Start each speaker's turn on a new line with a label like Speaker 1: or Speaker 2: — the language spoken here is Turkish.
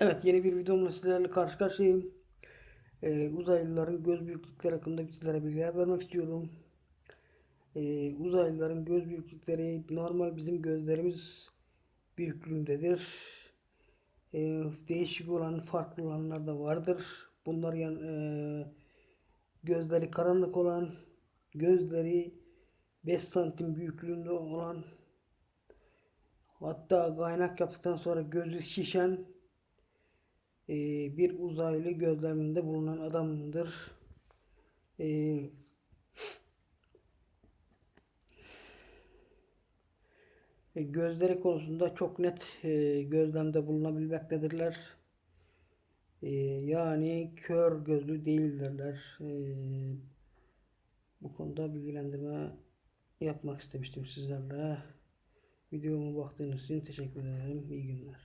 Speaker 1: Evet yeni bir videomla sizlerle karşı karşıyayım. Ee, uzaylıların göz büyüklükleri hakkında sizlere bilgiler vermek istiyorum. Ee, uzaylıların göz büyüklükleri normal bizim gözlerimiz büyüklüğündedir. Ee, değişik olan farklı olanlar da vardır. Bunlar yan, e, gözleri karanlık olan, gözleri 5 santim büyüklüğünde olan hatta kaynak yaptıktan sonra gözü şişen e, bir uzaylı gözleminde bulunan adamdır. E, gözleri konusunda çok net e, gözlemde bulunabilmektedirler. E, yani kör gözlü değildirler. E, bu konuda bilgilendirme yapmak istemiştim sizlerle. Videoma baktığınız için teşekkür ederim. İyi günler.